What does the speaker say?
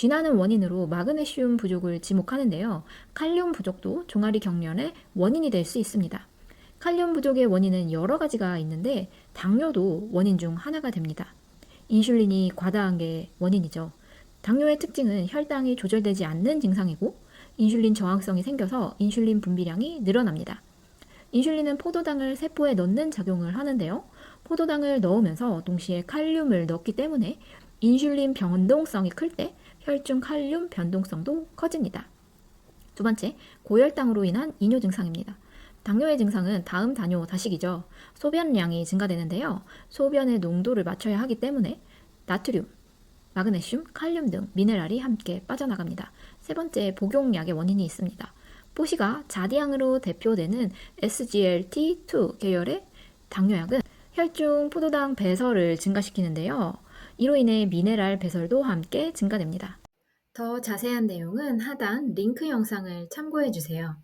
쥐나는 원인으로 마그네슘 부족을 지목하는데요. 칼륨 부족도 종아리 경련의 원인이 될 수 있습니다. 칼륨 부족의 원인은 여러 가지가 있는데 당뇨도 원인 중 하나가 됩니다. 인슐린이 과다한 게 원인이죠. 당뇨의 특징은 혈당이 조절되지 않는 증상이고 인슐린 저항성이 생겨서 인슐린 분비량이 늘어납니다. 인슐린은 포도당을 세포에 넣는 작용을 하는데요. 포도당을 넣으면서 동시에 칼륨을 넣기 때문에 인슐린 변동성이 클 때 혈중 칼륨 변동성도 커집니다. 두 번째, 고혈당으로 인한 이뇨 증상입니다. 당뇨의 증상은 다음 단뇨 다식이죠. 소변량이 증가되는데요. 소변의 농도를 맞춰야 하기 때문에 나트륨, 마그네슘, 칼륨 등 미네랄이 함께 빠져나갑니다. 세 번째, 복용약의 원인이 있습니다. 포시가 자디향으로 대표되는 SGLT2 계열의 당뇨약은 혈중 포도당 배설을 증가시키는데요. 이로 인해 미네랄 배설도 함께 증가됩니다. 더 자세한 내용은 하단 링크 영상을 참고해 주세요.